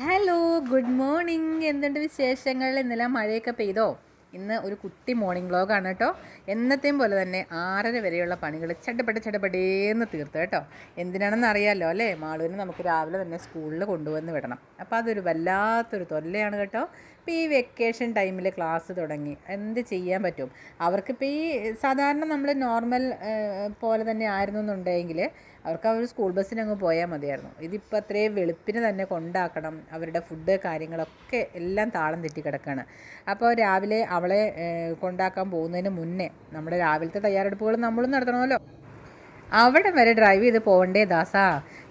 Hello good morning എന്തുണ്ട് വിശേഷങ്ങൾ? ഇന്നലെ മഴയൊക്കെ പെയ്തോ? ഇന്ന് ഒരു കുട്ടി മോർണിംഗ് വ്ളോഗാണ് കേട്ടോ എന്നത്തെയും പോലെ തന്നെ ആറര വരെയുള്ള പണികൾ ചടപടി ചടപടേന്ന് തീർത്തു കേട്ടോ. എന്തിനാണെന്ന് അറിയാമല്ലോ അല്ലേ? മാളുവിന് നമുക്ക് രാവിലെ തന്നെ സ്കൂളിൽ കൊണ്ടുവന്ന് വിടണം. അപ്പോൾ അതൊരു വല്ലാത്തൊരു തൊല്ലയാണ് കേട്ടോ. ഇപ്പോൾ ഈ വെക്കേഷൻ ടൈമിൽ ക്ലാസ് തുടങ്ങി. എന്ത് ചെയ്യാൻ പറ്റും? അവർക്കിപ്പോൾ ഈ സാധാരണ നമ്മൾ നോർമൽ പോലെ തന്നെ ആയിരുന്നു എന്നുണ്ടെങ്കിൽ അവർക്ക് അവർ സ്കൂൾ ബസ്സിന് അങ്ങ് പോയാൽ മതിയായിരുന്നു. ഇതിപ്പോൾ അത്രയും വെളുപ്പിന് തന്നെ കൊണ്ടാക്കണം. അവരുടെ ഫുഡ് കാര്യങ്ങളൊക്കെ എല്ലാം താളം തെറ്റി കിടക്കുകയാണ് അപ്പോൾ രാവിലെ അവളെ കൊണ്ടാക്കാൻ പോകുന്നതിന് മുന്നേ നമ്മുടെ രാവിലത്തെ തയ്യാറെടുപ്പുകൾ നമ്മളും നടത്തണമല്ലോ. അവിടെ വരെ ഡ്രൈവ് ചെയ്ത് പോകണ്ടേ ദാസാ.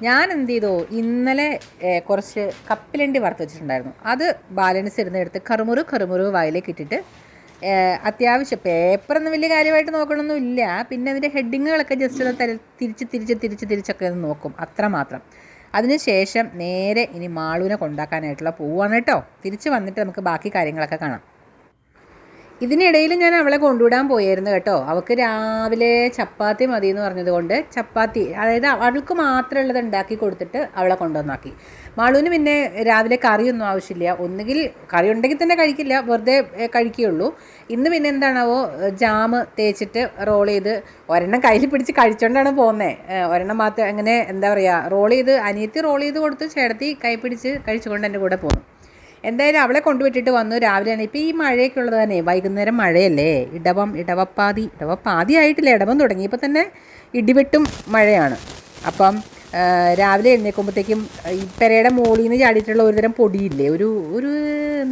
ഞാൻ എന്ത് ചെയ്തു? ഇന്നലെ കുറച്ച് കപ്പിലണ്ടി വറുത്ത് വെച്ചിട്ടുണ്ടായിരുന്നു. അത് ബാലൻസ് ഇരുന്നെടുത്ത് കറുമുറു കറുമുറു വായിലേക്ക് ഇട്ടിട്ട് അത്യാവശ്യം. പേപ്പറൊന്നും വലിയ കാര്യമായിട്ട് നോക്കണമെന്നില്ല പിന്നെ അതിന്റെ ഹെഡിങ്ങുകളൊക്കെ ജസ്റ്റ് ഒന്ന് തര- തിരിച്ച് തിരിച്ച് തിരിച്ച് തിരിച്ചൊക്കെ ഒന്ന് നോക്കും. അത്ര മാത്രം. അതിനുശേഷം നേരെ ഇനി മാളുവിനെ കൊണ്ടാക്കാനായിട്ടുള്ള പോവാണ് കേട്ടോ. തിരിച്ച് വന്നിട്ട് നമുക്ക് ബാക്കി കാര്യങ്ങളൊക്കെ കാണാം. ഇതിനിടയിൽ ഞാൻ അവളെ കൊണ്ടുവിടാൻ പോയായിരുന്നു കേട്ടോ. അവൾക്ക് രാവിലെ ചപ്പാത്തി മതി എന്ന് പറഞ്ഞതുകൊണ്ട് ചപ്പാത്തി അതായത് അവൾക്ക് മാത്രമുള്ളത് ഉണ്ടാക്കി കൊടുത്തിട്ട് അവളെ കൊണ്ടുവന്നാക്കി. മാളുവിന് പിന്നെ രാവിലെ കറിയൊന്നും ആവശ്യമില്ല. ഒന്നുകിൽ കറി ഉണ്ടെങ്കിൽ തന്നെ കഴിക്കില്ല വെറുതെ കഴിക്കുകയുള്ളൂ. ഇന്ന് പിന്നെ എന്താണാവോ ജാമ് തേച്ചിട്ട് റോൾ ചെയ്ത് ഒരെണ്ണം കയ്യിൽ പിടിച്ച് കഴിച്ചോണ്ടാണ് പോകുന്നത് ഒരെണ്ണം മാത്രം അങ്ങനെ എന്താ പറയുക റോൾ ചെയ്ത് അനിയത്തി റോൾ ചെയ്ത് കൊടുത്ത് ചേട്ടത്തി കൈ പിടിച്ച് കഴിച്ചുകൊണ്ട് എന്റെ കൂടെ പോന്നു. എന്തായാലും അവളെ കൊണ്ടുവിട്ടിട്ട് വന്നു. രാവിലെയാണ് ഇപ്പോൾ ഈ മഴയൊക്കെ ഉള്ളത് തന്നെ. വൈകുന്നേരം മഴയല്ലേ? ഇടവം ഇടവപ്പാതി ഇടവപ്പാതി ആയിട്ടില്ല ഇടവം തുടങ്ങി തുടങ്ങിയപ്പോൾ തന്നെ ഇടിവെട്ടും മഴയാണ്. അപ്പം രാവിലെ എഴുന്നേൽക്കുമ്പോഴത്തേക്കും ഈ പെരയുടെ മുകളിൽ നിന്ന് ചാടിയിട്ടുള്ള ഒരുതരം പൊടിയില്ലേ? ഒരു ഒരു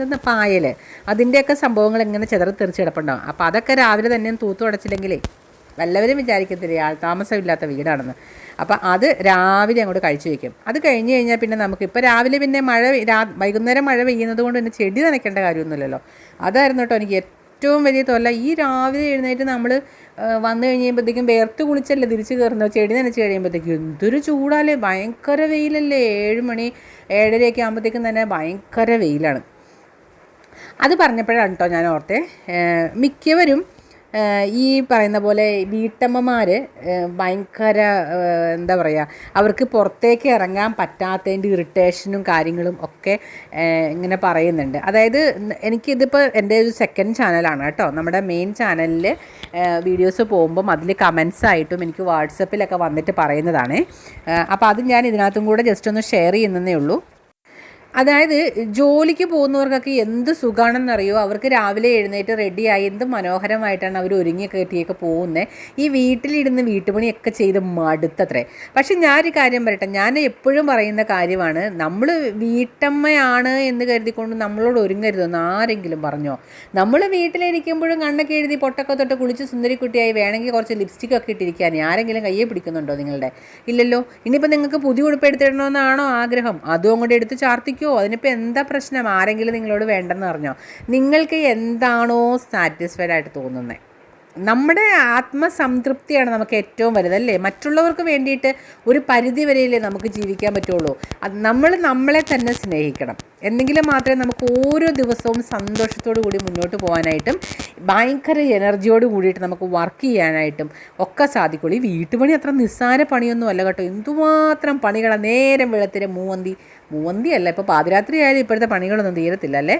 എന്താ പായൽ അതിന്റെയൊക്കെ സംഭവങ്ങൾ എങ്ങനെ ചിതറി തെറിച്ച് കിടപ്പുണ്ടാവും. അപ്പോൾ അതൊക്കെ രാവിലെ തന്നെ തൂത്തു അടച്ചില്ലെങ്കിലേ വല്ലവരും വിചാരിക്കത്തില്ലേ ആൾ താമസമില്ലാത്ത വീടാണെന്ന്. അപ്പോൾ അത് രാവിലെ അങ്ങോട്ട് കഴിച്ചു വയ്ക്കും അത് കഴിഞ്ഞ് കഴിഞ്ഞാൽ പിന്നെ നമുക്ക് ഇപ്പോൾ രാവിലെ പിന്നെ മഴ വൈകുന്നേരം മഴ പെയ്യുന്നത് കൊണ്ട് പിന്നെ ചെടി നനയ്ക്കേണ്ട കാര്യമൊന്നുമില്ലല്ലോ. അതായിരുന്നു കേട്ടോ എനിക്ക് ഏറ്റവും വലിയ തൊല്ല. ഈ രാവിലെ എഴുന്നേറ്റ് നമ്മൾ വന്നു കഴിയുമ്പോഴത്തേക്കും വേർത്ത് കുളിച്ചല്ലേ തിരിച്ച് കയറുന്നത് ചെടി നനച്ച് കഴിയുമ്പോഴത്തേക്കും എന്തൊരു ചൂടാലേ ഭയങ്കര വെയിലല്ലേ. ഏഴ് മണി ഏഴരയൊക്കെ ആകുമ്പോഴത്തേക്കും തന്നെ ഭയങ്കര വെയിലാണ്. അത് പറഞ്ഞപ്പോഴാണ് കേട്ടോ ഞാൻ ഓർത്തെ മിക്കവരും ഈ പറയുന്ന പോലെ വീട്ടമ്മമാർ ഭയങ്കര എന്താ പറയുക അവർക്ക് പുറത്തേക്ക് ഇറങ്ങാൻ പറ്റാത്തതിന്റെ ഇറിറ്റേഷനും കാര്യങ്ങളും ഒക്കെ ഇങ്ങനെ പറയുന്നുണ്ട്. അതായത് എനിക്കിതിപ്പോൾ എന്റെ ഒരു സെക്കൻഡ് ചാനലാണ് കേട്ടോ. നമ്മുടെ മെയിൻ ചാനലിൽ വീഡിയോസ് പോകുമ്പം അതിൽ കമൻസ് ആയിട്ടും എനിക്ക് വാട്സപ്പിലൊക്കെ വന്നിട്ട് പറയുന്നതാണ്. അപ്പോൾ അത് ഞാൻ ഇതിനകത്തും കൂടെ ജസ്റ്റ് ഒന്ന് ഷെയർ ചെയ്യുന്നതേ ഉള്ളൂ. അതായത് ജോലിക്ക് പോകുന്നവർക്കൊക്കെ എന്ത് സുഖമാണെന്നറിയോ അവർക്ക് രാവിലെ എഴുന്നേറ്റ് റെഡിയായി എന്ത് മനോഹരമായിട്ടാണ് അവർ ഒരുങ്ങി കയറ്റിയൊക്കെ പോകുന്നത് ഈ വീട്ടിലിരുന്ന് വീട്ടുപണിയൊക്കെ ചെയ്ത് മടുത്തത്രേ. പക്ഷെ ഞാനൊരു കാര്യം പറയട്ടെ. ഞാൻ എപ്പോഴും പറയുന്ന കാര്യമാണ് നമ്മൾ വീട്ടമ്മയാണ് എന്ന് കരുതിക്കൊണ്ട് നമ്മളോട് ഒരുങ്ങരുതെന്ന് ആരെങ്കിലും പറഞ്ഞോ? നമ്മൾ വീട്ടിലിരിക്കുമ്പോഴും കണ്ണൊക്കെ എഴുതി പൊട്ടൊക്കെ തൊട്ട് കുളിച്ച് സുന്ദരിക്കുട്ടിയായി വേണമെങ്കിൽ കുറച്ച് ലിപ്സ്റ്റിക് ഒക്കെ ഇട്ടിരിക്കാൻ ആരെങ്കിലും കയ്യെ പിടിക്കുന്നുണ്ടോ നിങ്ങളുടെ? ഇല്ലല്ലോ. ഇനിയിപ്പോൾ നിങ്ങൾക്ക് പുതിയ ഉടുപ്പ് എടുത്തിടണമെന്നാണോ ആഗ്രഹം? അതും അങ്ങോട്ട് എടുത്ത് ചാർത്തിക്കോ? അതിനിപ്പോൾ എന്താ പ്രശ്നം? ആരെങ്കിലും നിങ്ങളോട് വേണ്ടെന്ന് പറഞ്ഞോ? നിങ്ങൾക്ക് എന്താണോ സാറ്റിസ്ഫൈഡ് ആയിട്ട് തോന്നുന്നത് നമ്മുടെ ആത്മസംതൃപ്തിയാണ് നമുക്ക് ഏറ്റവും വലുതല്ലേ മറ്റുള്ളവർക്ക് വേണ്ടിയിട്ട് ഒരു പരിധി വരെയല്ലേ നമുക്ക് ജീവിക്കാൻ പറ്റുള്ളൂ. അത് നമ്മൾ നമ്മളെ തന്നെ സ്നേഹിക്കണം. എന്തെങ്കിലും മാത്രമേ നമുക്ക് ഓരോ ദിവസവും സന്തോഷത്തോടു കൂടി മുന്നോട്ട് പോകാനായിട്ടും ഭയങ്കര എനർജിയോട് കൂടിയിട്ട് നമുക്ക് വർക്ക് ചെയ്യാനായിട്ടും ഒക്കെ സാധിക്കുള്ളൂ. ഈ വീട്ടുപണി അത്ര നിസ്സാര പണിയൊന്നും അല്ല കേട്ടോ. എന്തുമാത്രം പണികളാണ് നേരം വെളുത്തിരെ മൂവന്തി. മൂവന്തി അല്ല ഇപ്പോൾ പാതിരാത്രി ആയാലും ഇപ്പോഴത്തെ പണികളൊന്നും തീരത്തില്ല അല്ലേ?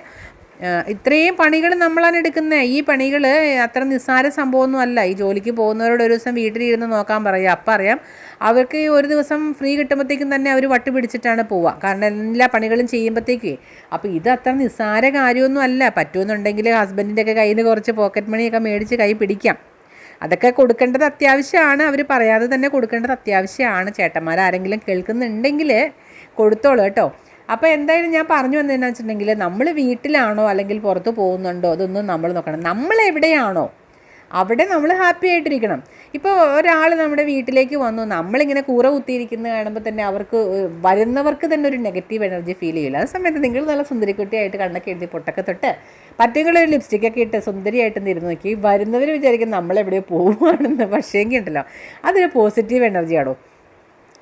ഇത്രയും പണികൾ നമ്മളാണ് എടുക്കുന്നത് ഈ പണികൾ അത്ര നിസ്സാര സംഭവമൊന്നും അല്ല. ഈ ജോലിക്ക് പോകുന്നവരോട് ഒരു ദിവസം വീട്ടിലിരുന്ന് നോക്കാൻ പറയുക അപ്പം അറിയാം അവർക്ക് ഒരു ദിവസം ഫ്രീ കിട്ടുമ്പോഴത്തേക്കും തന്നെ അവർ വട്ട് പിടിച്ചിട്ടാണ് പോവുക. കാരണം എല്ലാ പണികളും ചെയ്യുമ്പോഴത്തേക്കേ. അപ്പോൾ ഇത് അത്ര നിസ്സാര കാര്യമൊന്നും അല്ല. പറ്റുമെന്നുണ്ടെങ്കിൽ ഹസ്ബൻഡിന്റെ ഒക്കെ കയ്യിൽ കുറച്ച് പോക്കറ്റ് മണിയൊക്കെ മേടിച്ച് കൈ പിടിക്കാം. അതൊക്കെ കൊടുക്കേണ്ടത് അത്യാവശ്യമാണ്. അവർ പറയാതെ തന്നെ കൊടുക്കേണ്ടത് അത്യാവശ്യമാണ്. ചേട്ടന്മാരാരെങ്കിലും കേൾക്കുന്നുണ്ടെങ്കിൽ കൊടുത്തോളൂ കേട്ടോ. അപ്പോൾ എന്തായാലും ഞാൻ പറഞ്ഞു വന്നതെന്നു വെച്ചിട്ടുണ്ടെങ്കിൽ നമ്മൾ വീട്ടിലാണോ അല്ലെങ്കിൽ പുറത്ത് പോകുന്നുണ്ടോ അതൊന്നും നമ്മൾ നോക്കണം. നമ്മൾ എവിടെയാണോ? അവിടെ നമ്മൾ ഹാപ്പി ആയിട്ടിരിക്കണം. ഇപ്പോൾ ഒരാൾ നമ്മുടെ വീട്ടിലേക്ക് വന്നു. നമ്മളിങ്ങനെ കൂറ കുത്തിയിരിക്കുന്നത് കാണുമ്പോൾ തന്നെ അവർക്ക് വരുന്നവർക്ക് തന്നെ ഒരു നെഗറ്റീവ് എനർജി ഫീൽ ചെയ്യില്ല. ആ സമയത്ത് നിങ്ങൾ നല്ല സുന്ദരിക്കുട്ടിയായിട്ട് കണ്ണൊക്കെ എഴുതി പൊട്ടൊക്കെ തൊട്ട് പറ്റുകൾ ഒരു ലിപ്സ്റ്റിക്കൊക്കെ ഇട്ട് സുന്ദരിയായിട്ട് ഇരുന്ന് നോക്കി. വരുന്നവർ വിചാരിക്കും നമ്മളെവിടെയോ പോവുകയാണെന്ന് പക്ഷേങ്കിൽ ഉണ്ടല്ലോ അതൊരു പോസിറ്റീവ് എനർജിയാണോ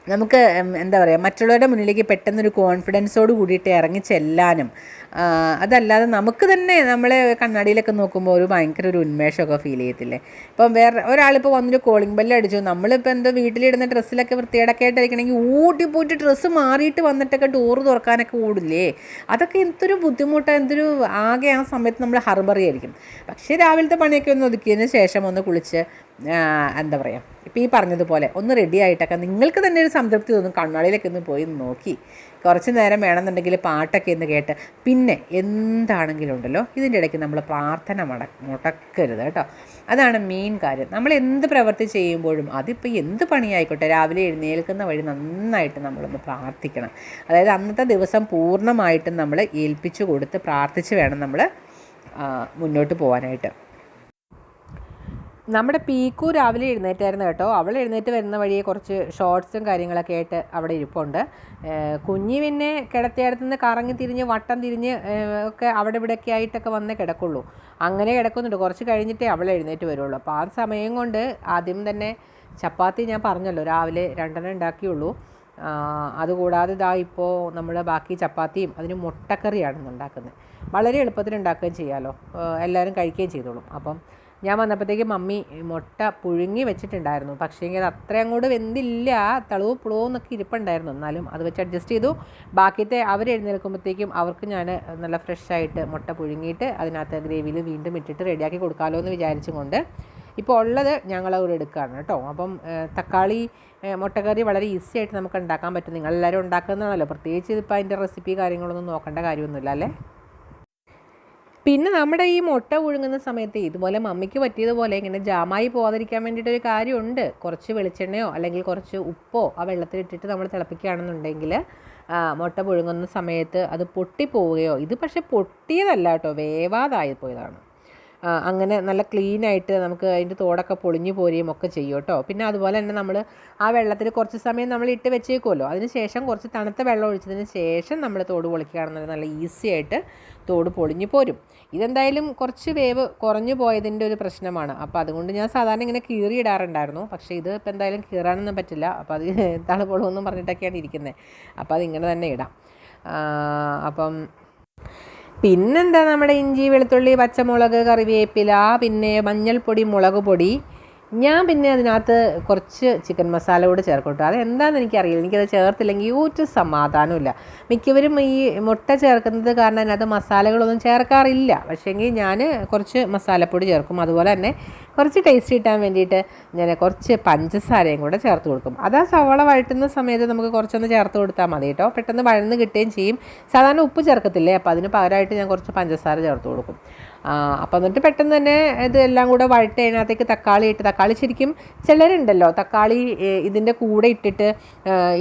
നമുക്ക് എന്താ പറയുക മറ്റുള്ളവരുടെ മുന്നിലേക്ക് പെട്ടെന്നൊരു കോൺഫിഡൻസോട് കൂടിയിട്ട് ഇറങ്ങി ചെല്ലാനും അതല്ലാതെ നമുക്ക് തന്നെ നമ്മളെ കണ്ണാടിയിലൊക്കെ നോക്കുമ്പോൾ ഒരു ഭയങ്കര ഒരു ഉന്മേഷമൊക്കെ ഫീൽ ചെയ്യത്തില്ലേ? ഇപ്പം വേറെ ഒരാളിപ്പോൾ വന്നൊരു കോളിംഗ് ബെല്ല് അടിച്ചു നമ്മളിപ്പോൾ എന്തോ വീട്ടിലിടുന്ന ഡ്രസ്സിലൊക്കെ വൃത്തിയേടൊക്കെ ആയിട്ടിരിക്കണമെങ്കിൽ ഊട്ടി പോയിട്ട് ഡ്രസ്സ് മാറിയിട്ട് വന്നിട്ടൊക്കെ ഡോറ് തുറക്കാനൊക്കെ ഓടില്ലേ? അതൊക്കെ എന്തൊരു ബുദ്ധിമുട്ടാണ് എന്തൊരു ആകെ ആ സമയത്ത് നമ്മൾ ഹർബറിയായിരിക്കും പക്ഷേ രാവിലത്തെ പണിയൊക്കെ ഒന്ന് ഒതുക്കിയതിന് ശേഷം ഒന്ന് കുളിച്ച് എന്താ പറയുക ഇപ്പോൾ ഈ പറഞ്ഞതുപോലെ ഒന്ന് റെഡി ആയിട്ടൊക്കെ നിങ്ങൾക്ക് തന്നെ ഒരു സംതൃപ്തി തോന്നും. കണ്ണാളിയിലേക്ക് ഒന്ന് പോയി നോക്കി. കുറച്ച് നേരം വേണമെന്നുണ്ടെങ്കിൽ പാട്ടൊക്കെ ഒന്ന് കേട്ട് പിന്നെ എന്താണെങ്കിലും ഉണ്ടല്ലോ ഇതിന്റെ ഇടയ്ക്ക് നമ്മൾ പ്രാർത്ഥന മട മുടക്കരുത് കേട്ടോ. അതാണ് മെയിൻ കാര്യം. നമ്മൾ എന്ത് പ്രവൃത്തി ചെയ്യുമ്പോഴും അതിപ്പോൾ എന്ത് പണിയായിക്കോട്ടെ രാവിലെ എഴുന്നേൽക്കുന്ന വഴി നന്നായിട്ട് നമ്മളൊന്ന് പ്രാർത്ഥിക്കണം. അതായത് അന്നത്തെ ദിവസം പൂർണമായിട്ടും നമ്മൾ ഏൽപ്പിച്ചു കൊടുത്ത് പ്രാർത്ഥിച്ച് വേണം നമ്മൾ മുന്നോട്ട് പോകാനായിട്ട് നമ്മുടെ പീക്കു രാവിലെ എഴുന്നേറ്റായിരുന്നു കേട്ടോ. അവൾ എഴുന്നേറ്റ് വരുന്ന വഴിയെ കുറച്ച് ഷോർട്സും കാര്യങ്ങളൊക്കെ ആയിട്ട് അവിടെ ഇരിപ്പുണ്ട്. കുഞ്ഞി പിന്നെ കിടത്തിയടത്തു നിന്ന് കറങ്ങി തിരിഞ്ഞ് വട്ടം തിരിഞ്ഞ് ഒക്കെ അവിടെ ഇവിടെയൊക്കെ ആയിട്ടൊക്കെ വന്നേ കിടക്കുള്ളൂ. അങ്ങനെ കിടക്കുന്നുണ്ട്. കുറച്ച് കഴിഞ്ഞിട്ടേ അവൾ എഴുന്നേറ്റ് വരുള്ളൂ. അപ്പോൾ ആ സമയം കൊണ്ട് ആദ്യം തന്നെ ചപ്പാത്തി ഞാൻ പറഞ്ഞല്ലോ രാവിലെ രണ്ടെണ്ണം ഉണ്ടാക്കിയുള്ളൂ. അതുകൂടാതെ ഇതാ ഇപ്പോൾ നമ്മൾ ബാക്കി ചപ്പാത്തിയും അതിന് മുട്ടക്കറിയാണ് ഉണ്ടാക്കുന്നത്. വളരെ എളുപ്പത്തിൽ ഉണ്ടാക്കുകയും ചെയ്യാമല്ലോ എല്ലാവരും കഴിക്കുകയും ചെയ്തോളും. അപ്പം ഞാൻ വന്നപ്പോഴത്തേക്ക് മമ്മി മുട്ട പുഴുങ്ങി വെച്ചിട്ടുണ്ടായിരുന്നു. പക്ഷേ അത് അത്രയും അങ്ങോട്ട് വെന്തില്ല. തളവും പുളവും എന്നൊക്കെ ഇരിപ്പുണ്ടായിരുന്നു. എന്നാലും അത് വെച്ച് അഡ്ജസ്റ്റ് ചെയ്തു. ബാക്കിയത്തെ അവർ എഴുന്നേൽക്കുമ്പോഴത്തേക്കും അവർക്ക് ഞാൻ നല്ല ഫ്രഷായിട്ട് മുട്ട പുഴുങ്ങിയിട്ട് അതിനകത്ത് ഗ്രേവിയിൽ വീണ്ടും ഇട്ടിട്ട് റെഡിയാക്കി കൊടുക്കാമല്ലോ എന്ന് വിചാരിച്ചും കൊണ്ട് ഇപ്പോൾ ഉള്ളത് ഞങ്ങൾ അവിടെ എടുക്കുകയാണ് കേട്ടോ. അപ്പം തക്കാളി മുട്ടക്കറി വളരെ ഈസി ആയിട്ട് നമുക്ക് ഉണ്ടാക്കാൻ പറ്റും. നിങ്ങളെല്ലാവരും ഉണ്ടാക്കുന്നതാണല്ലോ. പ്രത്യേകിച്ച് ഇതിപ്പോൾ അതിന്റെ റെസിപ്പി കാര്യങ്ങളൊന്നും നോക്കേണ്ട കാര്യമൊന്നുമില്ല അല്ലേ? പിന്നെ നമ്മുടെ ഈ മുട്ട പുഴുങ്ങുന്ന സമയത്ത് ഇതുപോലെ മമ്മിക്ക് പറ്റിയതുപോലെ ഇങ്ങനെ ജാമായി പോകാതിരിക്കാൻ വേണ്ടിയിട്ട് ഒരു കാര്യമുണ്ട്. കുറച്ച് വെളിച്ചെണ്ണയോ അല്ലെങ്കിൽ കുറച്ച് ഉപ്പോ ആ വെള്ളത്തിലിട്ടിട്ട് നമ്മൾ തിളപ്പിക്കുകയാണെന്നുണ്ടെങ്കിൽ മുട്ട പുഴുങ്ങുന്ന സമയത്ത് അത് പൊട്ടിപ്പോവുകയോ ഇത് പക്ഷേ പൊട്ടിയതല്ല കേട്ടോ വേവാതായി പോയതാണ് അങ്ങനെ നല്ല ക്ലീൻ ആയിട്ട് നമുക്ക് അതിന്റെ തോടൊക്കെ പൊളിഞ്ഞു പോരുകയും ഒക്കെ ചെയ്യും കേട്ടോ. പിന്നെ അതുപോലെ തന്നെ നമ്മൾ ആ വെള്ളത്തിൽ കുറച്ച് സമയം നമ്മൾ ഇട്ട് വെച്ചേക്കുമല്ലോ അതിന് ശേഷം കുറച്ച് തണുത്ത വെള്ളം ഒഴിച്ചതിന് ശേഷം നമ്മൾ തോട് പൊളിക്കുകയാണെന്നുണ്ടെങ്കിൽ നല്ല ഈസി ആയിട്ട് തോട് പൊളിഞ്ഞു പോരും. ഇതെന്തായാലും കുറച്ച് വേവ് കുറഞ്ഞു പോയതിന്റെ ഒരു പ്രശ്നമാണ്. അപ്പോൾ അതുകൊണ്ട് ഞാൻ സാധാരണ ഇങ്ങനെ കീറി ഇടാറുണ്ടായിരുന്നു. പക്ഷേ ഇത് ഇപ്പം എന്തായാലും കീറാനൊന്നും പറ്റില്ല. അപ്പോൾ അത് തണുപ്പൊളുമെന്നും പറഞ്ഞിട്ടൊക്കെയാണ് ഇരിക്കുന്നത് അപ്പോൾ അതിങ്ങനെ തന്നെ ഇടാം. അപ്പം പിന്നെന്താ നമ്മുടെ ഇഞ്ചി വെളുത്തുള്ളി പച്ചമുളക് കറിവേപ്പില പിന്നെ മഞ്ഞൾപ്പൊടി മുളക് പൊടി ഞാൻ പിന്നെ അതിനകത്ത് കുറച്ച് ചിക്കൻ മസാല കൂടെ ചേർക്കും കേട്ടോ അതെന്താണെന്ന് എനിക്കറിയില്ല. എനിക്കത് ചേർത്തില്ലെങ്കിൽ ഒരു സമാധാനമില്ല. മിക്കവരും ഈ മുട്ട ചേർക്കുന്നത് കാരണം അതിനകത്ത് മസാലകളൊന്നും ചേർക്കാറില്ല. പക്ഷേങ്കിൽ ഞാൻ കുറച്ച് മസാലപ്പൊടി ചേർക്കും. അതുപോലെ തന്നെ കുറച്ച് ടേസ്റ്റ് കിട്ടാൻ വേണ്ടിയിട്ട് ഞാൻ കുറച്ച് പഞ്ചസാരയും കൂടെ ചേർത്ത് കൊടുക്കും. അത് സവാള വഴറ്റുന്ന സമയത്ത് നമുക്ക് കുറച്ചൊന്ന് ചേർത്ത് കൊടുത്താൽ മതി കേട്ടോ. പെട്ടെന്ന് വഴന്ന് കിട്ടുകയും ചെയ്യും. സാധാരണ ഉപ്പ് ചേർക്കത്തില്ലേ? അപ്പോൾ അതിന് പകരമായിട്ട് ഞാൻ കുറച്ച് പഞ്ചസാര ചേർത്ത് കൊടുക്കും. അപ്പം എന്നിട്ട് പെട്ടെന്ന് തന്നെ ഇത് എല്ലാം കൂടെ വഴറ്റി അതിനകത്തേക്ക് തക്കാളി ഇട്ട് തക്കാളി ശരിക്കും ചിലരുണ്ടല്ലോ. തക്കാളി ഇതിന്റെ കൂടെ ഇട്ടിട്ട്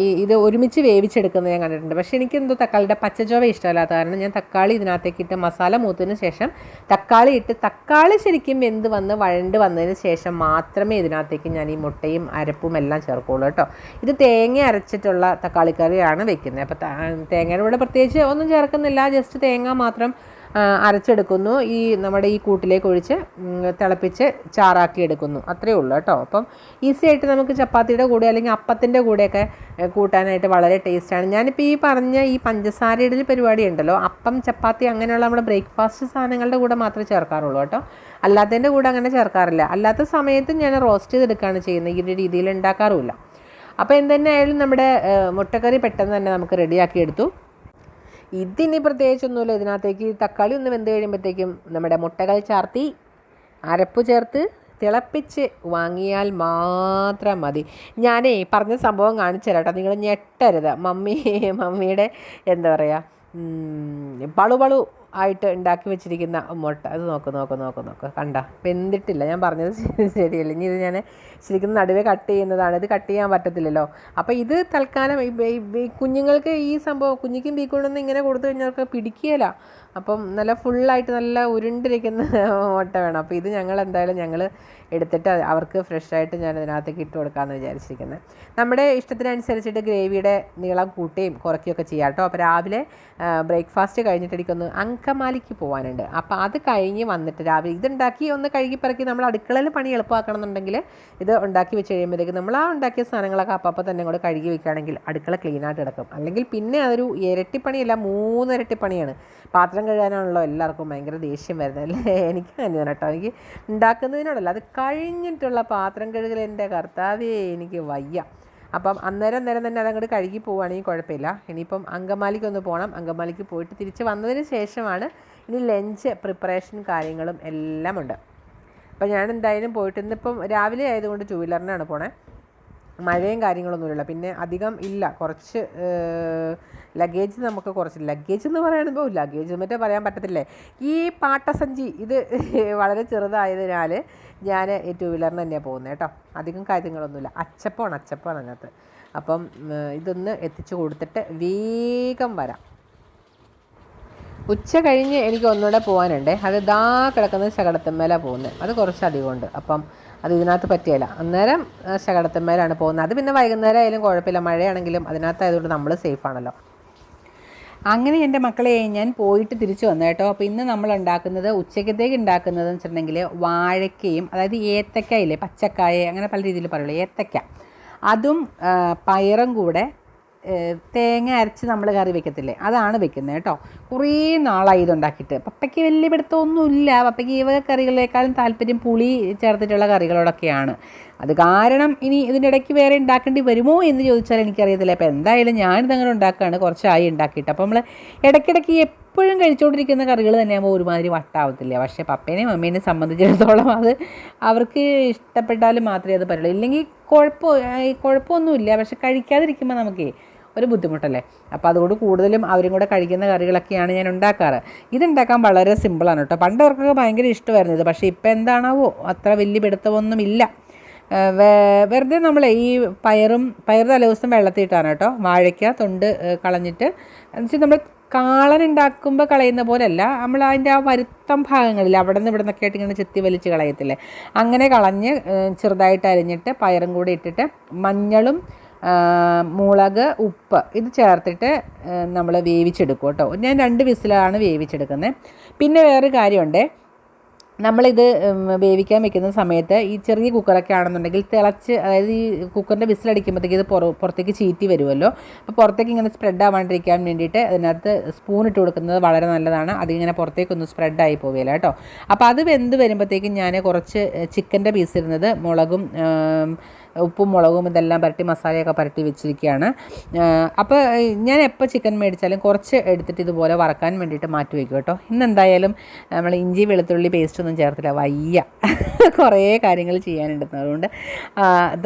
ഈ ഇത് ഒരുമിച്ച് വേവിച്ചെടുക്കുന്നത് ഞാൻ കണ്ടിട്ടുണ്ട്. പക്ഷേ എനിക്ക് എന്തോ തക്കാളിയുടെ പച്ചച്ചോവ ഇഷ്ടമല്ലാത്ത കാരണം ഞാൻ തക്കാളി ഇതിനകത്തേക്ക് ഇട്ട് മസാല മൂത്തതിന് ശേഷം തക്കാളി ഇട്ട് തക്കാളി ശരിക്കും വെന്ത് വന്ന് വഴണ്ട് വന്നതിന് ശേഷം മാത്രമേ ഇതിനകത്തേക്ക് ഞാൻ ഈ മുട്ടയും അരപ്പും എല്ലാം ചേർക്കുള്ളൂ കേട്ടോ. ഇത് തേങ്ങ അരച്ചിട്ടുള്ള തക്കാളിക്കറിയാണ് വെക്കുന്നത്. അപ്പോൾ തേങ്ങയുടെ കൂടെ പ്രത്യേകിച്ച് ഒന്നും ചേർക്കുന്നില്ല. ജസ്റ്റ് തേങ്ങ മാത്രം അരച്ചെടുക്കുന്നു. ഈ നമ്മുടെ ഈ കൂട്ടിലേക്ക് ഒഴിച്ച് തിളപ്പിച്ച് ചാറാക്കി എടുക്കുന്നു. അത്രയേ ഉള്ളൂ കേട്ടോ. അപ്പം ഈസി ആയിട്ട് നമുക്ക് ചപ്പാത്തിയുടെ കൂടെ അല്ലെങ്കിൽ അപ്പത്തിന്റെ കൂടെയൊക്കെ കൂട്ടാനായിട്ട് വളരെ ടേസ്റ്റാണ്. ഞാനിപ്പോൾ ഈ പറഞ്ഞ ഈ പഞ്ചസാര ഇടൽ പരിപാടി ഉണ്ടല്ലോ. അപ്പം ചപ്പാത്തി അങ്ങനെയുള്ള നമ്മുടെ ബ്രേക്ക്ഫാസ്റ്റ് സാധനങ്ങളുടെ കൂടെ മാത്രമേ ചേർക്കാറുള്ളൂ കേട്ടോ. അല്ലാത്തതിന്റെ കൂടെ അങ്ങനെ ചേർക്കാറില്ല. അല്ലാത്ത സമയത്ത് ഞാൻ റോസ്റ്റ് ചെയ്തെടുക്കുകയാണ് ചെയ്യുന്നത്. ഈ ഒരു രീതിയിൽ ഉണ്ടാക്കാറുമില്ല. അപ്പോൾ എന്തുതന്നെയായാലും നമ്മുടെ മുട്ടക്കറി പെട്ടെന്ന് തന്നെ നമുക്ക് റെഡിയാക്കി എടുത്തു. ഇതിനി പ്രത്യേകിച്ചൊന്നുമില്ല. ഇതിനകത്തേക്ക് തക്കാളി ഒന്ന് വെന്ത് കഴിയുമ്പോഴത്തേക്കും നമ്മുടെ മുട്ടകൾ ചാർത്തി അരപ്പ് ചേർത്ത് തിളപ്പിച്ച് വാങ്ങിയാൽ മാത്രം മതി. ഞാനേ പറഞ്ഞ സംഭവം കാണിച്ചു തരാം നിങ്ങൾ ഞെട്ടരുത്. മമ്മി മമ്മിയുടെ എന്താ പറയുക പളുപളു പളു പളു ആയിട്ട് ഉണ്ടാക്കി വെച്ചിരിക്കുന്ന മുട്ട. അത് നോക്ക് നോക്ക് നോക്ക് നോക്ക്. കണ്ട? വെന്തിട്ടില്ല ഞാൻ പറഞ്ഞത് ശരിയല്ല? ഇനി ഇത് ഞാൻ ശരിക്കും നടുവേ കട്ട് ചെയ്യുന്നതാണ്. ഇത് കട്ട് ചെയ്യാൻ പറ്റത്തില്ലല്ലോ. അപ്പോൾ ഇത് തൽക്കാലം ഈ കുഞ്ഞുങ്ങൾക്ക് ഈ സംഭവം കുഞ്ഞിക്കും ബീക്കൊണ്ടൊന്നും ഇങ്ങനെ കൊടുത്തു കഴിഞ്ഞാൽ പിടിക്കുകയില്ല. അപ്പം നല്ല ഫുള്ളായിട്ട് നല്ല ഉരുണ്ടിരിക്കുന്ന മുട്ട വേണം. അപ്പോൾ ഇത് ഞങ്ങൾ എന്തായാലും ഞങ്ങൾ എടുത്തിട്ട് അവർക്ക് ഫ്രഷായിട്ട് ഞാൻ ഇതിനകത്തേക്ക് ഇട്ട് കൊടുക്കാമെന്ന് വിചാരിച്ചിരിക്കുന്നത് നമ്മുടെ ഇഷ്ടത്തിനനുസരിച്ചിട്ട് ഗ്രേവിയുടെ നീളം കൂട്ടുകയും കുറയ്ക്കുകയൊക്കെ ചെയ്യാം കേട്ടോ. അപ്പോൾ രാവിലെ ബ്രേക്ക്ഫാസ്റ്റ് കഴിഞ്ഞിട്ട് എനിക്കൊന്ന് അങ്കമാലിക്ക് പോകാനുണ്ട് അപ്പോൾ അത് കഴിഞ്ഞ് വന്നിട്ട് രാവിലെ ഇതുണ്ടാക്കി ഒന്ന് കഴുകി പറക്കി നമ്മൾ അടുക്കളയിൽ പണി എളുപ്പമാക്കണം എന്നുണ്ടെങ്കിൽ ഇത് ഉണ്ടാക്കി വെച്ച് കഴിയുമ്പോഴത്തേക്ക് നമ്മൾ ആ ഉണ്ടാക്കിയ സാധനങ്ങളൊക്കെ അപ്പം തന്നെ കൂടെ കഴുകി വെക്കുകയാണെങ്കിൽ അടുക്കള ക്ലീനായിട്ട് കിടക്കും. അല്ലെങ്കിൽ പിന്നെ അതൊരു ഇരട്ടിപ്പണിയല്ല മൂന്ന് ഇരട്ടിപ്പണിയാണ് പാത്രം കഴുകാനാണല്ലോ എല്ലാവർക്കും ഭയങ്കര ദേഷ്യം വരുന്നത് അല്ലേ? എനിക്ക് തന്നെയാണ് കേട്ടോ. എനിക്ക് ഉണ്ടാക്കുന്നതിനോടല്ല അത് കഴിഞ്ഞിട്ടുള്ള പാത്രം കഴുകൽ എന്റെ കർത്താവേ എനിക്ക് വയ്യ. അപ്പം അന്നേരം നേരം തന്നെ അതങ്ങോട്ട് കഴുകി പോവുകയാണെങ്കിൽ കുഴപ്പമില്ല. ഇനിയിപ്പം അങ്കമാലിക്ക് ഒന്ന് പോകണം അങ്കമാലിക്ക് പോയിട്ട് തിരിച്ച് വന്നതിന് ശേഷമാണ് ഇനി ലഞ്ച് പ്രിപ്പറേഷൻ കാര്യങ്ങളും എല്ലാം ഉണ്ട് അപ്പം ഞാൻ എന്തായാലും പോയിട്ട് ഇന്നിപ്പം രാവിലെ ആയതുകൊണ്ട് ടൂ വീലറിനാണ് പോണേ. മഴയും കാര്യങ്ങളൊന്നുമില്ല പിന്നെ അധികം ഇല്ല. കുറച്ച് ലഗേജ് നമുക്ക് കുറച്ച് ലഗേജ് എന്ന് പറയുമ്പോൾ ലഗേജ് മറ്റേ പറയാൻ പറ്റത്തില്ലേ? ഈ പാട്ടസഞ്ചി ഇത് വളരെ ചെറുതായതിനാൽ ഞാൻ ടൂ വീലറിന് തന്നെയാണ് പോകുന്നത് കേട്ടോ. അധികം കാര്യങ്ങളൊന്നുമില്ല. അച്ചപ്പമാണ് അച്ചപ്പമാണ് അതിനകത്ത്. അപ്പം ഇതൊന്ന് എത്തിച്ചു കൊടുത്തിട്ട് വേഗം വരാം. ഉച്ച കഴിഞ്ഞ് എനിക്ക് ഒന്നുകൂടെ പോകാനുണ്ട് അത് ദാ കിടക്കുന്നത് ശകടത്തിന്മേലാണ് പോകുന്നത്. അത് കുറച്ച് അധികമുണ്ട് അപ്പം അത് ഇതിനകത്ത് പറ്റിയല്ല. അന്നേരം ശകടത്തന്മാരാണ് പോകുന്നത്. അത് പിന്നെ വൈകുന്നേരം ആയാലും കുഴപ്പമില്ല. മഴയാണെങ്കിലും അതിനകത്തായതുകൊണ്ട് നമ്മൾ സേഫ് ആണല്ലോ. അങ്ങനെ എന്റെ മക്കളെ ഞാൻ പോയിട്ട് തിരിച്ചു വന്നു കേട്ടോ. അപ്പോൾ ഇന്ന് നമ്മൾ ഉണ്ടാക്കുന്നത് ഉച്ചക്കത്തേക്ക് ഉണ്ടാക്കുന്നതെന്ന് വെച്ചിട്ടുണ്ടെങ്കിൽ വാഴയ്ക്കയും അതായത് ഏത്തക്കയില്ലേ പച്ചക്കായ അങ്ങനെ പല രീതിയിൽ പറയുള്ളൂ. ഏത്തക്ക. അതും പയറും കൂടെ തേങ്ങ അരച്ച് നമ്മൾ കറി വെക്കത്തില്ലേ? അതാണ് വെക്കുന്നത് കേട്ടോ. കുറേ നാളായി ഇതുണ്ടാക്കിയിട്ട്. പപ്പയ്ക്ക് വലിയ പിടുത്തമൊന്നുമില്ല. പപ്പയ്ക്ക് ഈ വക കറികളേക്കാളും താല്പര്യം പുളി ചേർത്തിട്ടുള്ള കറികളോടൊക്കെയാണ്. അത് കാരണം ഇനി ഇതിന്റെ ഇടയ്ക്ക് വേറെ ഉണ്ടാക്കേണ്ടി വരുമോ എന്ന് ചോദിച്ചാൽ എനിക്കറിയത്തില്ല. അപ്പോൾ എന്തായാലും ഞാനിത് അങ്ങനെ ഉണ്ടാക്കുകയാണ്. കുറച്ചായി ഉണ്ടാക്കിയിട്ട്. അപ്പോൾ നമ്മൾ ഇടയ്ക്കിടയ്ക്ക് എപ്പോഴും കഴിച്ചുകൊണ്ടിരിക്കുന്ന കറികൾ തന്നെയാകുമ്പോൾ ഒരുമാതിരി വട്ടാവത്തില്ല. പക്ഷേ പപ്പേനെയും അമ്മേനെയും സംബന്ധിച്ചിടത്തോളം അത് അവർക്ക് ഇഷ്ടപ്പെട്ടാലും മാത്രമേ അത് പറ്റുള്ളൂ. ഇല്ലെങ്കിൽ കുഴപ്പം കുഴപ്പമൊന്നുമില്ല. പക്ഷെ കഴിക്കാതിരിക്കുമ്പോൾ നമുക്കേ ഒരു ബുദ്ധിമുട്ടല്ലേ? അപ്പോൾ അതുകൊണ്ട് കൂടുതലും അവരും കൂടെ കഴിക്കുന്ന കറികളൊക്കെയാണ് ഞാൻ ഉണ്ടാക്കാറ്. ഇതുണ്ടാക്കാൻ വളരെ സിമ്പിളാണ് കേട്ടോ. പണ്ട് അവർക്കൊക്കെ ഭയങ്കര ഇഷ്ടമായിരുന്നു ഇത്. പക്ഷേ ഇപ്പോൾ എന്താണാവോ? അത്ര വലിയ പിടുത്തമൊന്നുമില്ല. ഇല്ല വെറുതെ നമ്മൾ ഈ പയറും പയർ തലേദിവസം വെള്ളത്തിയിട്ടാണ് കേട്ടോ. വാഴയ്ക്ക തൊണ്ട് കളഞ്ഞിട്ട്. എന്നുവെച്ചാൽ നമ്മൾ കാളൻ ഉണ്ടാക്കുമ്പോൾ കളയുന്ന പോലെയല്ല നമ്മൾ അതിന്റെ ആ വരുത്തം ഭാഗങ്ങളിൽ അവിടെ നിന്ന് ഇവിടെ നിന്നൊക്കെ ആയിട്ട് ഇങ്ങനെ ചെത്തി വലിച്ച് കളയത്തില്ലേ? അങ്ങനെ കളഞ്ഞ് ചെറുതായിട്ട് അരിഞ്ഞിട്ട് പയറും കൂടി ഇട്ടിട്ട് മഞ്ഞളും മുളക് ഉപ്പ് ഇത് ചേർത്തിട്ട് നമ്മൾ വേവിച്ചെടുക്കും കേട്ടോ. ഞാൻ രണ്ട് വിസിലാണ് വേവിച്ചെടുക്കുന്നത് പിന്നെ വേറൊരു കാര്യമുണ്ട്. നമ്മളിത് വേവിക്കാൻ വെക്കുന്ന സമയത്ത് ഈ ചെറിയ കുക്കറൊക്കെ ആണെന്നുണ്ടെങ്കിൽ തിളച്ച് അതായത് ഈ കുക്കറിന്റെ വിസിലടിക്കുമ്പോഴത്തേക്ക് ഇത് പുറ പുറത്തേക്ക് ചീറ്റി വരുമല്ലോ. അപ്പോൾ പുറത്തേക്ക് ഇങ്ങനെ സ്പ്രെഡ് ആവാണ്ടിരിക്കാൻ വേണ്ടിയിട്ട് അതിനകത്ത് സ്പൂൺ ഇട്ട് കൊടുക്കുന്നത് വളരെ നല്ലതാണ്. അതിങ്ങനെ പുറത്തേക്കൊന്നും സ്പ്രെഡായി പോവുകയില്ല കേട്ടോ. അപ്പോൾ അത് വെന്ത് വരുമ്പോഴത്തേക്കും ഞാൻ കുറച്ച് ചിക്കന്റെ പീസ് ഇരുന്നത് മുളകും ഉപ്പും മുളകും ഇതെല്ലാം പുരട്ടി മസാലയൊക്കെ പുരട്ടി വെച്ചിരിക്കുകയാണ്. അപ്പോൾ ഞാൻ എപ്പോൾ ചിക്കൻ മേടിച്ചാലും കുറച്ച് എടുത്തിട്ട് ഇതുപോലെ വറക്കാൻ വേണ്ടിയിട്ട് മാറ്റി വയ്ക്കും കേട്ടോ. ഇന്ന് എന്തായാലും നമ്മൾ ഇഞ്ചി വെളുത്തുള്ളി പേസ്റ്റ് ഒന്നും ചേർത്തില്ല. വയ്യ. കുറേ കാര്യങ്ങൾ ചെയ്യാനുണ്ടെന്ന് അതുകൊണ്ട്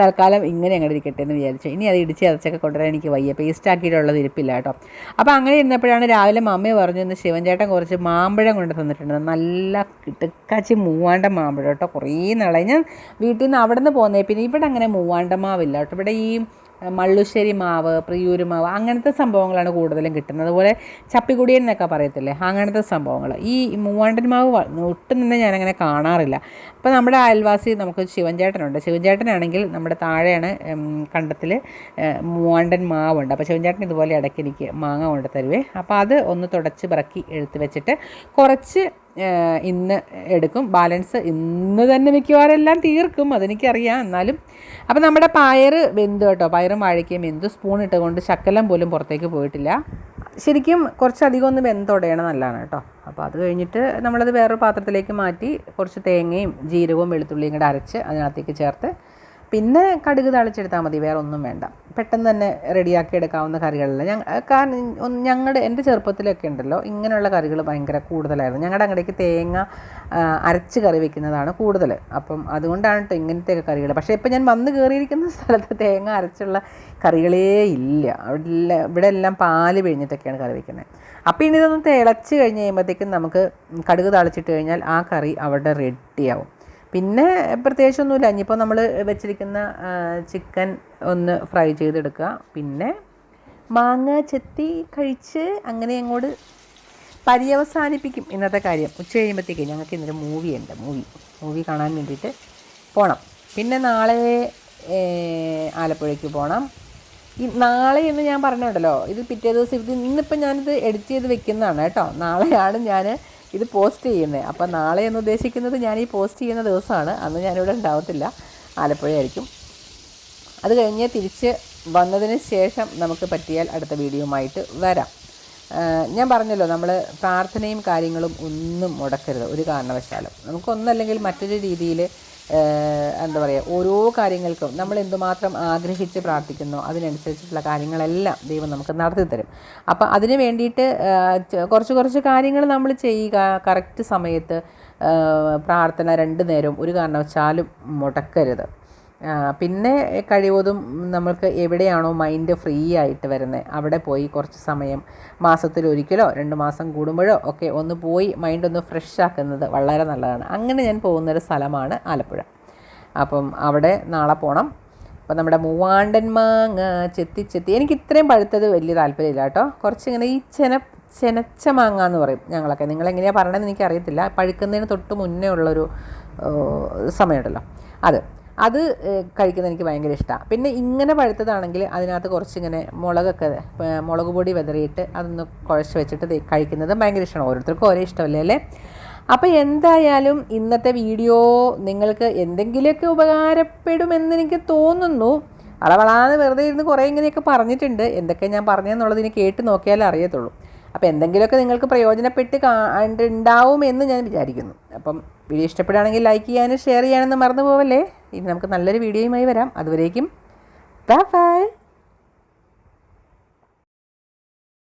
തൽക്കാലം ഇങ്ങനെ അങ്ങോട്ട് ഇരിക്കട്ടെ എന്ന് വിചാരിച്ചു. ഇനി അത് ഇടിച്ച് അതച്ചൊക്കെ കൊണ്ടുവരാൻ എനിക്ക് വയ്യ. പേസ്റ്റ് ആക്കിയിട്ടുള്ളത് ഇരിപ്പില്ല കേട്ടോ. അപ്പോൾ അങ്ങനെ ഇരുന്നപ്പോഴാണ് രാവിലെ മമ്മി പറഞ്ഞു ഇന്ന് ശിവൻചേട്ടൻ കുറച്ച് മാമ്പഴം കൊണ്ട് തന്നിട്ടുണ്ട്. നല്ല കിട്ടുക്കാച്ചി മൂവാണ്ട മാമ്പഴം കേട്ടോ. കുറേ നാളായി. ഞാൻ വീട്ടിൽ നിന്ന് അവിടെ നിന്ന് പോകുന്നത് പിന്നെ ഇവിടെ അങ്ങനെ മൂവാണ്ട മാവില്ല കേട്ടോ. ഇവിടെ ഈ മള്ളുശ്ശേരി മാവ് പ്രിയൂര് മാവ് അങ്ങനത്തെ സംഭവങ്ങളാണ് കൂടുതലും കിട്ടുന്നത്. അതുപോലെ ചപ്പിക്കുടിയൻ എന്നൊക്കെ പറയത്തില്ലേ? അങ്ങനത്തെ സംഭവങ്ങൾ. ഈ മൂവാണ്ടൻ മാവ് ഒട്ടും തന്നെ ഞാനങ്ങനെ കാണാറില്ല. അപ്പോൾ നമ്മുടെ അയൽവാസി നമുക്ക് ശിവൻചേട്ടനുണ്ട്. ശിവൻചേട്ടനാണെങ്കിൽ നമ്മുടെ താഴെയാണ് കണ്ടത്തിൽ മൂവാണ്ടൻ മാവുണ്ട്. അപ്പോൾ ശിവൻചേട്ടൻ ഇതുപോലെ ഇടയ്ക്ക് എനിക്ക് മാങ്ങ കൊണ്ട് തരുവേ അപ്പോൾ അത് ഒന്ന് തുടച്ച് പിറക്കി എടുത്ത് വെച്ചിട്ട് കുറച്ച് ഇന്ന് എടുക്കും. ബാലൻസ് ഇന്ന് തന്നെ മിക്കവാറും എല്ലാം തീർക്കും. അതെനിക്കറിയാം. എന്നാലും അപ്പം നമ്മുടെ പയറ് വെന്തു കേട്ടോ. പയറും വാഴയ്ക്കയും വെന്തു സ്പൂൺ ഇട്ടുകൊണ്ട് ശക്കലം പോലും പുറത്തേക്ക് പോയിട്ടില്ല. ശരിക്കും കുറച്ചധികം ഒന്ന് വെന്തുടയണം നല്ലതാണ് കേട്ടോ. അപ്പോൾ അത് കഴിഞ്ഞിട്ട് നമ്മളത് വേറൊരു പാത്രത്തിലേക്ക് മാറ്റി കുറച്ച് തേങ്ങയും ജീരകവും വെളുത്തുള്ളിയും കൂടെ അരച്ച് അതിനകത്തേക്ക് ചേർത്ത് പിന്നെ കടുക് തളിച്ചെടുത്താൽ മതി വേറെ ഒന്നും വേണ്ട. പെട്ടെന്ന് തന്നെ റെഡിയാക്കി എടുക്കാവുന്ന കറികളല്ല. കാരണം ഞങ്ങളുടെ എന്റെ ചെറുപ്പത്തിലൊക്കെ ഉണ്ടല്ലോ ഇങ്ങനെയുള്ള കറികൾ ഭയങ്കര കൂടുതലായിരുന്നു. ഞങ്ങളുടെ അങ്ങടേക്ക് തേങ്ങ അരച്ച് കറി വെക്കുന്നതാണ് കൂടുതൽ അപ്പം അതുകൊണ്ടാണ് കേട്ടോ ഇങ്ങനത്തെയൊക്കെ കറികൾ പക്ഷേ ഇപ്പം ഞാൻ വന്ന് കയറിയിരിക്കുന്ന സ്ഥലത്ത് തേങ്ങ അരച്ചുള്ള കറികളേ ഇല്ല. അവിടെ ഇവിടെ എല്ലാം പാൽ പിഴിഞ്ഞിട്ടൊക്കെയാണ് കറി വെക്കുന്നത് അപ്പോൾ ഇനി ഇതൊന്ന് തിളച്ച് കഴിഞ്ഞ് കഴിയുമ്പോഴത്തേക്കും നമുക്ക് കടുക് തളിച്ചിട്ട് കഴിഞ്ഞാൽ ആ കറി അവിടെ റെഡിയാവും പിന്നെ പ്രത്യേകിച്ചൊന്നുമില്ല. ഇനിയിപ്പോൾ നമ്മൾ വെച്ചിരിക്കുന്ന ചിക്കൻ ഒന്ന് ഫ്രൈ ചെയ്തെടുക്കുക. പിന്നെ മാങ്ങ ചെത്തി കഴിച്ച് അങ്ങനെ അങ്ങോട്ട് പര്യവസാനിപ്പിക്കും. ഇന്നത്തെ കാര്യം. ഉച്ച കഴിയുമ്പോഴത്തേക്ക് ഞങ്ങൾക്ക് ഇന്നൊരു മൂവി ഉണ്ട്. മൂവി മൂവി കാണാൻ വേണ്ടിയിട്ട് പോകണം പിന്നെ നാളെ ആലപ്പുഴയ്ക്ക് പോകണം ഈ നാളെ എന്ന് ഞാൻ പറഞ്ഞുണ്ടല്ലോ ഇത് പിറ്റേ ദിവസം ഇത് ഇന്നിപ്പോൾ ഞാനിത് എഡിറ്റ് ചെയ്ത് വെക്കുന്നതാണ് കേട്ടോ. നാളെയാണ് ഞാൻ ഇത് പോസ്റ്റ് ചെയ്യുന്നത് അപ്പോൾ നാളെ എന്ന് ഉദ്ദേശിക്കുന്നത് ഞാൻ ഈ പോസ്റ്റ് ചെയ്യുന്ന ദിവസമാണ്. അന്ന് ഞാനിവിടെ ഉണ്ടാവത്തില്ല. ആലപ്പുഴയായിരിക്കും. അത് കഴിഞ്ഞ് തിരിച്ച് വന്നതിന് ശേഷം നമുക്ക് പറ്റിയാൽ അടുത്ത വീഡിയോയുമായിട്ട് വരാം. ഞാൻ പറഞ്ഞല്ലോ നമ്മൾ പ്രാർത്ഥനയും കാര്യങ്ങളും ഒന്നും മുടക്കരുത്. ഒരു കാരണവശാലും. നമുക്കൊന്നല്ലെങ്കിൽ മറ്റൊരു രീതിയിൽ എന്താ പറയുക ഓരോ കാര്യങ്ങൾക്കും നമ്മൾ എന്തുമാത്രം ആഗ്രഹിച്ച് പ്രാർത്ഥിക്കുന്നു അതിനനുസരിച്ചിട്ടുള്ള കാര്യങ്ങളെല്ലാം ദൈവം നമുക്ക് നടത്തി തരും. അപ്പം അതിന് വേണ്ടിയിട്ട് കുറച്ച് കുറച്ച് കാര്യങ്ങൾ നമ്മൾ ചെയ്യുക. കറക്റ്റ് സമയത്ത് പ്രാർത്ഥന രണ്ട് നേരവും ഒരു കാരണവശാലും മുടക്കരുത്. പിന്നെ കഴിവതും നമ്മൾക്ക് എവിടെയാണോ മൈൻഡ് ഫ്രീ ആയിട്ട് വരുന്നത് അവിടെ പോയി കുറച്ച് സമയം മാസത്തിൽ ഒരിക്കലോ രണ്ട് മാസം കൂടുമ്പോഴോ ഒക്കെ ഒന്ന് പോയി മൈൻഡ് ഒന്ന് ഫ്രഷ് ആക്കുന്നത് വളരെ നല്ലതാണ്. അങ്ങനെ ഞാൻ പോകുന്നൊരു സ്ഥലമാണ് ആലപ്പുഴ. അപ്പം അവിടെ നാളെ പോകണം അപ്പം നമ്മുടെ മൂവാണ്ടൻ മാങ്ങ ചെത്തി ചെത്തി എനിക്ക് ഇത്രയും പഴുത്തത് വലിയ താല്പര്യമില്ല കേട്ടോ. കുറച്ചിങ്ങനെ ഈ ചെന ചെനച്ച മാങ്ങ എന്ന് പറയും ഞങ്ങളൊക്കെ. നിങ്ങളെങ്ങനെയാണ് പറയണമെന്ന് എനിക്കറിയത്തില്ല. പഴുക്കുന്നതിന് തൊട്ട് മുന്നേ ഉള്ളൊരു സമയമുണ്ടല്ലോ. അത്. അത് കഴിക്കുന്നത് എനിക്ക് ഭയങ്കര ഇഷ്ടമാണ് പിന്നെ ഇങ്ങനെ പഴുത്തതാണെങ്കിൽ അതിനകത്ത് കുറച്ചിങ്ങനെ മുളകൊക്കെ മുളക് പൊടി വെതറിയിട്ട് അതൊന്ന് കുഴച്ച് വെച്ചിട്ട് കഴിക്കുന്നതും കഴിക്കുന്നത് ഭയങ്കര ഇഷ്ടമാണ് ഓരോരുത്തർക്കും ഓരോ ഇഷ്ടമല്ലേ അല്ലേ? അപ്പോൾ എന്തായാലും ഇന്നത്തെ വീഡിയോ നിങ്ങൾക്ക് എന്തെങ്കിലുമൊക്കെ ഉപകാരപ്പെടുമെന്ന് എനിക്ക് തോന്നുന്നു. വളവളാന്ന് വെറുതെ ഇരുന്ന് കുറേ ഇങ്ങനെയൊക്കെ പറഞ്ഞിട്ടുണ്ട്. എന്തൊക്കെ ഞാൻ പറഞ്ഞതെന്നുള്ളത് ഇനി കേട്ട് നോക്കിയാലേ അറിയത്തുള്ളൂ. അപ്പോൾ എന്തെങ്കിലുമൊക്കെ നിങ്ങൾക്ക് പ്രയോജനപ്പെട്ട് ഉണ്ടാവുമെന്ന് ഞാൻ വിചാരിക്കുന്നു. അപ്പം വീഡിയോ ഇഷ്ടപ്പെടുകയാണെങ്കിൽ ലൈക്ക് ചെയ്യാനും ഷെയർ ചെയ്യാനൊന്നും മറന്നു പോവല്ലേ ഇനി നമുക്ക് നല്ലൊരു വീഡിയോയുമായി വരാം. അതുവരേക്കും ബൈ ബൈ